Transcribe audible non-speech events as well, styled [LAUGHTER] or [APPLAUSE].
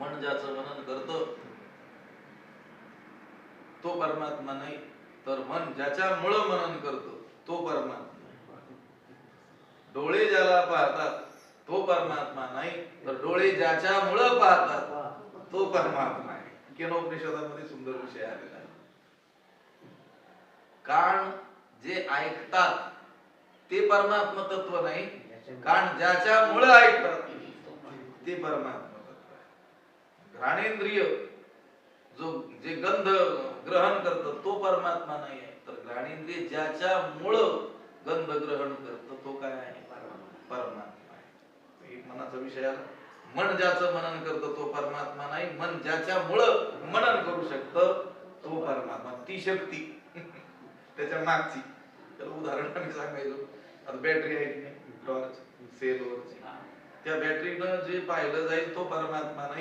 मन ज्याचं मनन करतो तो परमात्मा नाही तर मन ज्याच्यामुळं मनन करतो तो परमात्मा डोळे ज्याला पाहतात तो परमात्मा नाही तर डोळे ज्याच्यामुळं पाहतात तो परमात्मा आहे. केनोपनिषदामध्ये सुंदर विषय आलेला आहे. कान जे ऐकतात ते परमात्मा तत्व नाही कान ज्याच्यामुळं ऐकतात ते परमात्मा घ्राणेंद्रिय जो जे गंध ग्रहण करत तो परमात्मा नाही आहे तर घ्राणेंद्रिय ज्याच्यामुळं गंध ग्रहण करत तो काय आहे? परमात्मा. आहे. एक मनाचा विषय आला. मन ज्याचं मनन करतो तो परमात्मा नाही. मन ज्याच्यामुळं मनन करू शकत तो परमात्मा. ती शक्ती. [LAUGHS] त्याच्या मागची. त्याला उदाहरणाने सांगायचं. आता बॅटरी आहे की नाही? टॉर्च सेलवरची त्या बॅटरीनं जे पाहिलं जाईल तो परमात्मा नाही.